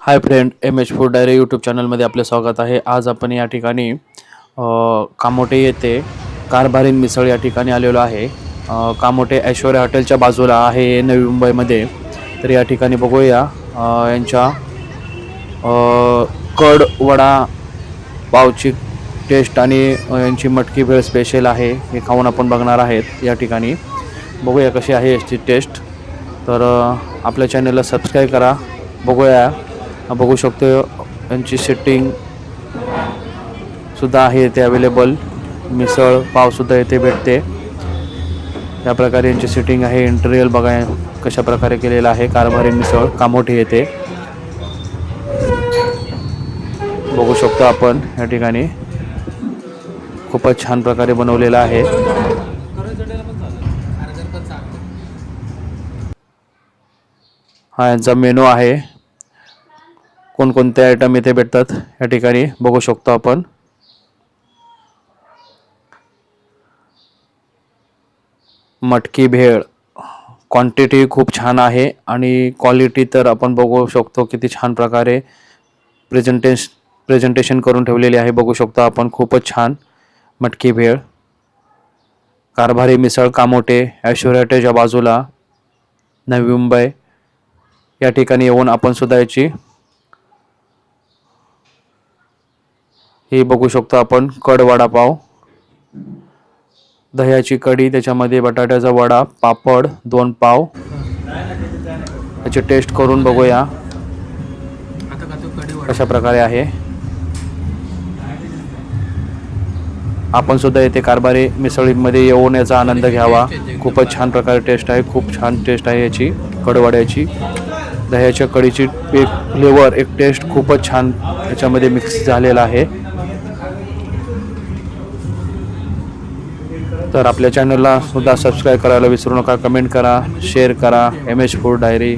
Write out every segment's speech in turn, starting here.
Hi friend M H food diary YouTube चॅनलमध्ये आपले स्वागत आहे. आज आपण या ठिकाणी कामोटे येथे कारभारीन मिसळ या ठिकाणी आलेलो आहे. कामोटे ऐश्वर्या हॉटेलच्या बाजूला आहे नवी मुंबईमध्ये. तर या ठिकाणी बघूया यांच्या कड वडा पावची टेस्ट आणि यांची मटकी भेळ स्पेशल आहे. हे खाऊन आपण बघणार आहेत या ठिकाणी. बघूया कशी आहे याची टेस्ट तर आपल्या चॅनलला सबस्क्राईब करा. बघूया. बघू शकतो यांची सेटिंग सुद्धा आहे येथे अवेलेबल मिसळ पावसुद्धा येथे भेटते. या प्रकारे यांची सेटिंग आहे. इंटेरियल बघा कशा प्रकारे केलेलं आहे. कारभारी मिसळ कामोठी येते. बघू शकतो आपण या ठिकाणी. खूपच छान प्रकारे बनवलेलं आहे. हा यांचा मेनू आहे. कोणकोणते आयटम इथे भेटतात या ठिकाणी बघू शकतो आपण. मटकी भेळ. क्वांटिटी खूप छान आहे आणि क्वालिटी तर आपण बघू शकतो किती छान प्रकारे प्रेझेंटेश प्रेझेंटेशन करून ठेवलेली आहे. बघू शकतो आपण खूपच छान मटकी भेळ. कारभारी मिसळ कामोटे ऐश्वर्याटेच्या बाजूला नवी मुंबई या ठिकाणी येऊन आपण सुद्धा याची हे बघू शकतो आपण. कड वडापाव दह्याची कढी त्याच्यामध्ये बटाट्याचा वडा पापड दोन पाव. याची टेस्ट करून बघूया. कशा प्रकारे आहे. आपण सुद्धा येथे कारभारी मिसळीमध्ये येऊन याचा आनंद घ्यावा. खूपच छान प्रकारे टेस्ट आहे. खूप छान टेस्ट आहे याची कडवड्याची दह्याच्या कढीची एक फ्लेवर एक टेस्ट खूपच छान याच्यामध्ये मिक्स झालेला आहे. तर आपल्या चॅनलला सुद्धा सबस्क्राईब करायला विसरू नका कमेंट करा शेअर करा. एम एच फूड डायरी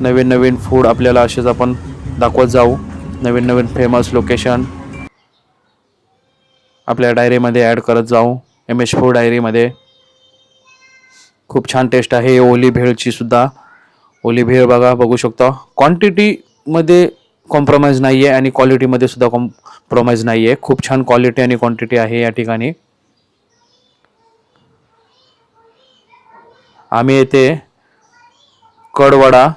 नवीन नवीन फूड आपल्याला असेच आपण दाखवत जाऊ. नवीन नवीन फेमस लोकेशन आपल्या डायरीमध्ये ॲड करत जाऊ. एम एच फूड डायरीमध्ये खूप छान टेस्ट आहे. ओली भेळची सुद्धा. ओली भेळ बघा बघू शकता. क्वांटिटीमध्ये कॉम्प्रोमाइज नाही आहे आणि क्वालिटीमध्ये सुद्धा कॉम्प्रोमाइज नाही आहे खूप छान क्वालिटी आणि क्वांटिटी आहे या ठिकाणी. आम्ही येथे कडवडा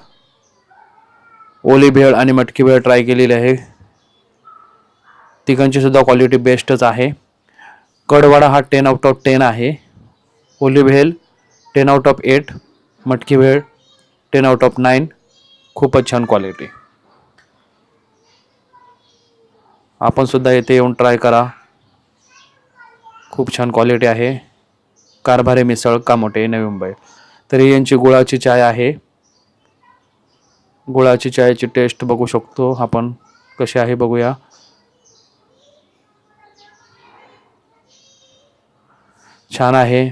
ओली भेळ आणि मटकी भेळ ट्राय केलेली आहे. तिघांची सुद्धा क्वालिटी बेस्टच आहे. कडवडा हा टेन आउट ऑफ टेन आहे. ओली bhel ten out of eight मटकी bhel ten out of nine खूपच छान क्वालिटी आपण सुद्धा येथे येऊन ट्राय करा. खूप छान क्वालिटी आहे. कारभारे मिसळ कामोटे नवी मुंबई. तरी यांची गुळाची चाय आहे. गुळाची चायची टेस्ट बघू शकतो आपण. कशी आहे बघूया. छान आहे.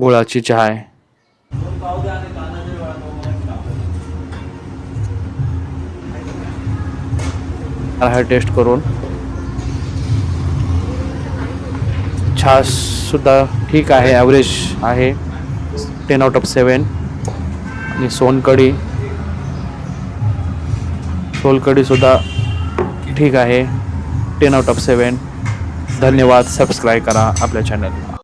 गुळाची चहा हा टेस्ट करून. छाससुद्धा ठीक आहे ॲव्हरेज आहे. टेन आउट ऑफ सेवन आणि सोनकडी. सोलकडीसुद्धा ठीक आहे. टेन आउट ऑफ सेवन धन्यवाद. सबस्क्राईब करा आपल्या चॅनलला